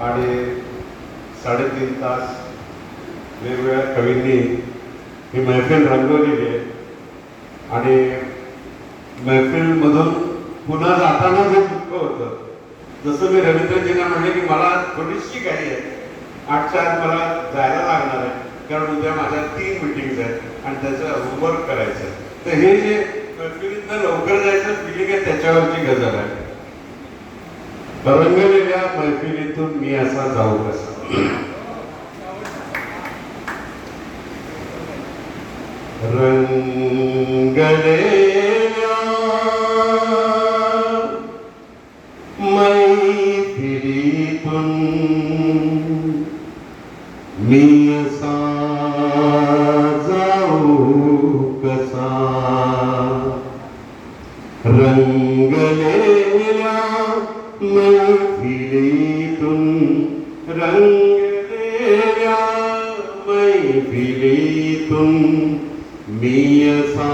आणि साडेतीन तास वेगवेगळ्या कवींनी ही मैफिल रंगवलेली आहे. आणि मैफिलमधून पुन्हा जाताना जे दुःख होतं जसं मी रवींद्रजींना म्हणले की मला थोडीशी काही आहे. आठच्या आत मला जायला लागणार आहे कारण उद्या माझ्या तीन मिटिंग्स आहेत आणि त्याचं होमवर्क करायचं आहे. तर हे जे मैफिलीतनं लवकर जायचं फिलिंग आहे त्याच्यावरची गजल आहे. तरंगलेल्या मैफिलीतून मी असा जाऊ कसा? रंगलेल्या मैफिलीतून मी असा जाऊ कसा? रंगलेल्या मयिलेतुं रङ्गी मिलितुं मीयसा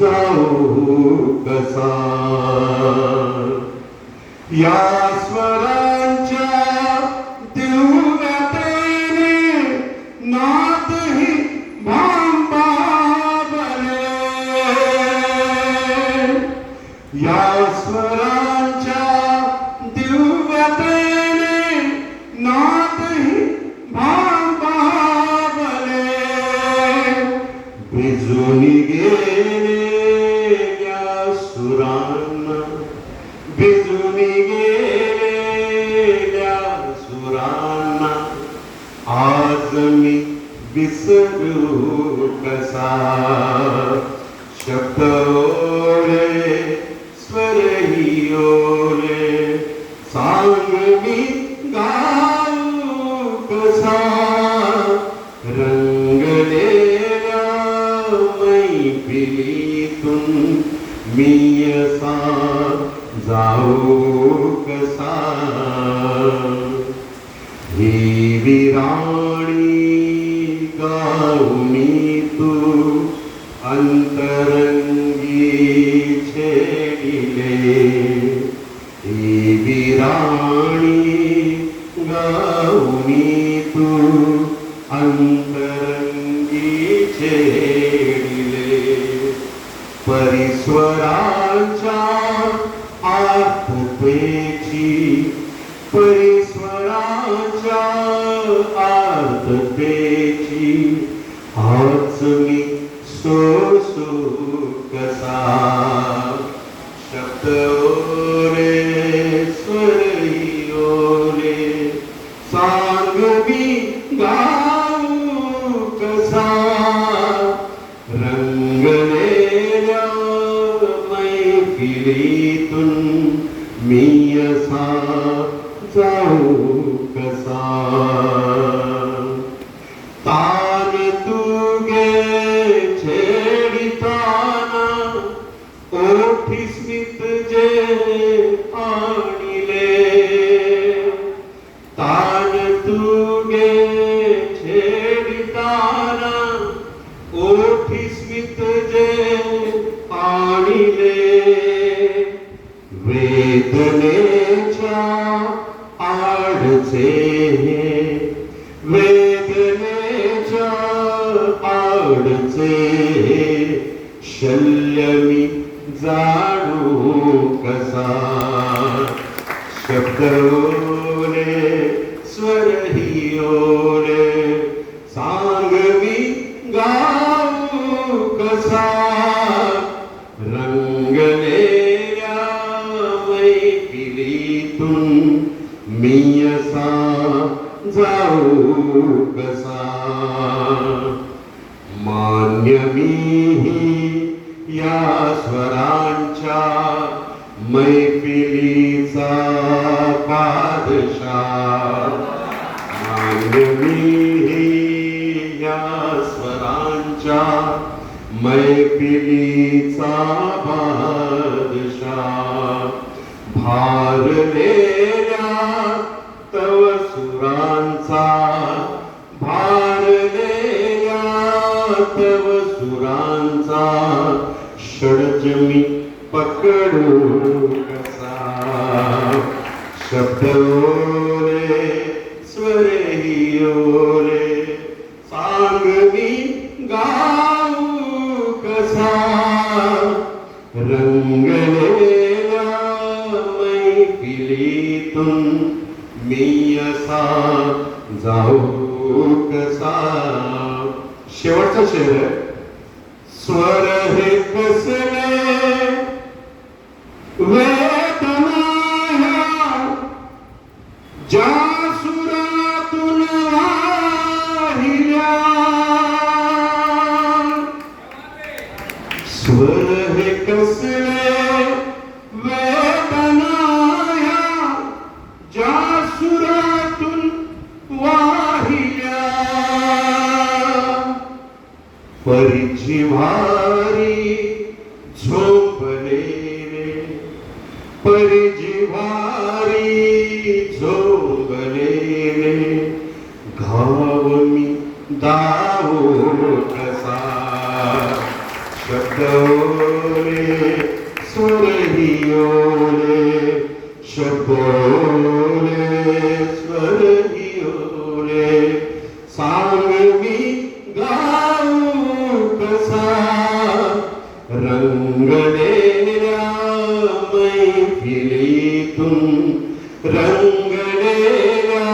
जाऊ कसा या भिजून गेले या सुरांना भिजून गेल्या सुरांना आज मी विसरू कसा शब्द ओले स्वरही ओले सांग मी विराणी गाऊनी तू छेडिले। ही विराणी गाऊनी तू परिस्वरांच्या आर्थतेची हाच मी सोसू कसा शब्द ओरे स्वरही ओरे सांग मी गाऊ कसा रंगलेल्या मैफिलीतून मी असा कसा तान तुगे छेडिताना ओठी स्मित जे आणिले मी जाणू कसा शब्द ओले स्वरही ओले सांग मी गाऊ कसा रंगलेल्या मैफिलीतून मी असा जाऊ कसा मान्य मीही या स्वरांच्या मैफिलीचा बादशाही. या स्वरांच्या मैफिलीचा बादशा भारले कसा शब्द सांग मी गाऊ कसा रंगलेल्या मैफिलीतून मी असा जाऊ कसा शेवटचा शेर स्वर हे कसले परिजिवारी झोपलेले परिजिवारी झोपलेले घाव मी दावो कसा शब्द ओले स्वरही ओले. शब्द मैफिलीतून रंगलेल्या